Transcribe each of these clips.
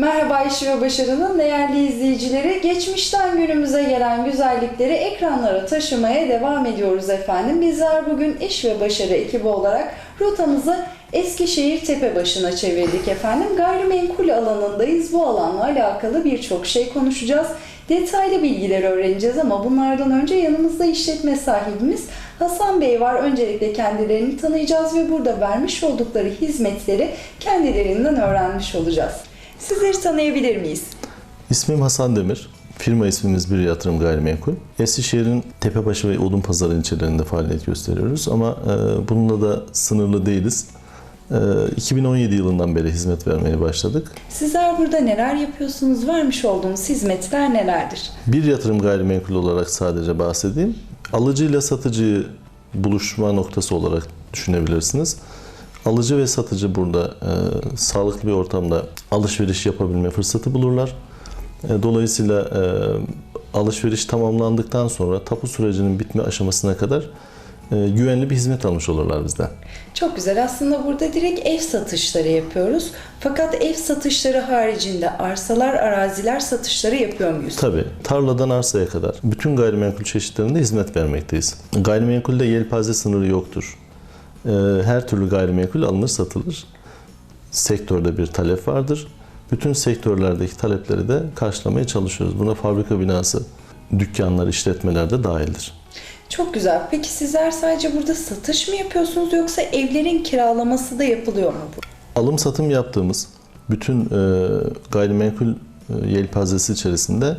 Merhaba İş ve Başarı'nın değerli izleyicileri. Geçmişten günümüze gelen güzellikleri ekranlara taşımaya devam ediyoruz efendim. Bizler bugün İş ve Başarı ekibi olarak rotamızı Eskişehir Tepebaşı'na çevirdik efendim. Gayrimenkul alanındayız. Bu alanla alakalı birçok şey konuşacağız. Detaylı bilgiler öğreneceğiz ama bunlardan önce yanımızda işletme sahibimiz Hasan Bey var. Öncelikle kendilerini tanıyacağız ve burada vermiş oldukları hizmetleri kendilerinden öğrenmiş olacağız. Sizleri tanıyabilir miyiz? İsmim Hasan Demir. Firma ismimiz Bir Yatırım Gayrimenkul. Eskişehir'in Tepebaşı ve Odunpazarı ilçelerinde faaliyet gösteriyoruz ama e, bununla da sınırlı değiliz. E, 2017 yılından beri hizmet vermeye başladık. Sizler burada neler yapıyorsunuz? Vermiş olduğunuz hizmetler nelerdir? Bir yatırım gayrimenkul olarak sadece bahsedeyim. Alıcıyla satıcıyı buluşma noktası olarak düşünebilirsiniz. Alıcı ve satıcı burada e, sağlıklı bir ortamda alışveriş yapabilme fırsatı bulurlar. E, dolayısıyla e, alışveriş tamamlandıktan sonra tapu sürecinin bitme aşamasına kadar e, güvenli bir hizmet almış olurlar bizden. Çok güzel. Aslında burada direkt ev satışları yapıyoruz. Fakat ev satışları haricinde arsalar, araziler satışları yapıyor muyuz? Tabii tarladan arsaya kadar bütün gayrimenkul çeşitlerinde hizmet vermekteyiz. Gayrimenkulde yelpaze sınırı yoktur. Ee, Her türlü gayrimenkul alınır satılır. Sektörde bir talep vardır. Bütün sektörlerdeki talepleri de karşılamaya çalışıyoruz. Buna fabrika binası, dükkanlar, işletmeler de dahildir. Çok güzel. Peki sizler sadece burada satış mı yapıyorsunuz yoksa evlerin kiralaması da yapılıyor mu? bu? Alım satım yaptığımız bütün e, gayrimenkul e, yelpazesi içerisinde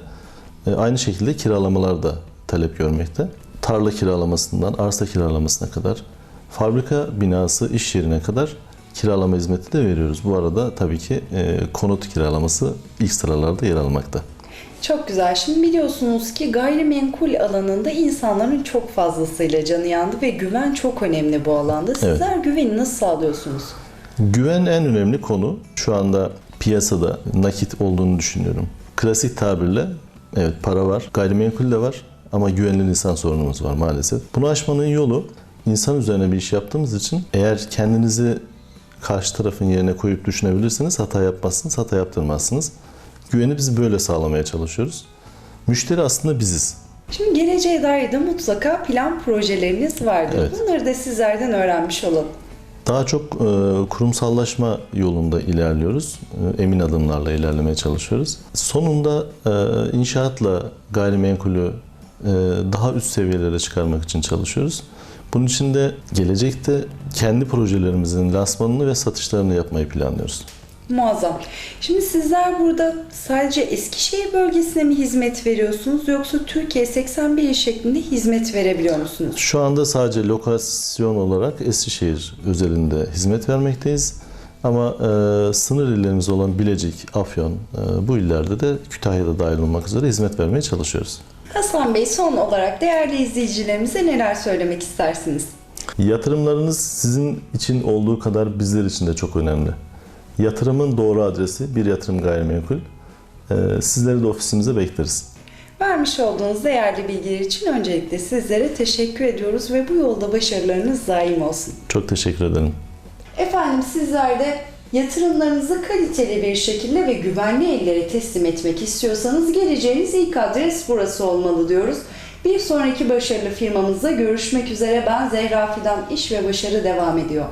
e, aynı şekilde kiralamalar da talep görmekte. Tarla kiralamasından arsa kiralamasına kadar, fabrika binası iş yerine kadar kiralama hizmeti de veriyoruz. Bu arada tabii ki e, konut kiralaması ilk sıralarda yer almakta. Çok güzel. Şimdi biliyorsunuz ki gayrimenkul alanında insanların çok fazlasıyla canı yandı ve güven çok önemli bu alanda. Sizler güveni nasıl sağlıyorsunuz? Güven en önemli konu. Şu anda piyasada nakit olduğunu düşünüyorum. Klasik tabirle evet para var, gayrimenkul de var ama güvenli insan sorunumuz var maalesef. Bunu aşmanın yolu insan üzerine bir iş yaptığımız için eğer kendinizi karşı tarafın yerine koyup düşünebilirsiniz hata yapmazsınız, hata yaptırmazsınız. Güveni biz böyle sağlamaya çalışıyoruz. Müşteri aslında biziz. Şimdi geleceğe dair de mutlaka plan projeleriniz vardır. Evet. Bunları da sizlerden öğrenmiş olalım. Daha çok e, kurumsallaşma yolunda ilerliyoruz. E, emin adımlarla ilerlemeye çalışıyoruz. Sonunda e, inşaatla gayrimenkulü e, daha üst seviyelere çıkarmak için çalışıyoruz. Bunun için de gelecekte kendi projelerimizin lansmanını ve satışlarını yapmayı planlıyoruz. Muazzam. Şimdi sizler burada sadece Eskişehir bölgesine mi hizmet veriyorsunuz yoksa Türkiye 81 il şeklinde hizmet verebiliyor musunuz? Şu anda sadece lokasyon olarak Eskişehir özelinde hizmet vermekteyiz. Ama e, sınır illerimiz olan Bilecik, Afyon e, bu illerde de Kütahya'da dahil olmak üzere hizmet vermeye çalışıyoruz. Hasan Bey son olarak değerli izleyicilerimize neler söylemek istersiniz? Yatırımlarınız sizin için olduğu kadar bizler için de çok önemli. Yatırımın doğru adresi bir yatırım gayrimenkul. Ee, Sizleri de ofisimize bekleriz. Vermiş olduğunuz değerli bilgiler için öncelikle sizlere teşekkür ediyoruz ve bu yolda başarılarınız daim olsun. Çok teşekkür ederim. Efendim sizler de yatırımlarınızı kaliteli bir şekilde ve güvenli ellere teslim etmek istiyorsanız geleceğiniz ilk adres burası olmalı diyoruz. Bir sonraki başarılı firmamızda görüşmek üzere. Ben Zehra Fidan İş ve Başarı devam ediyor.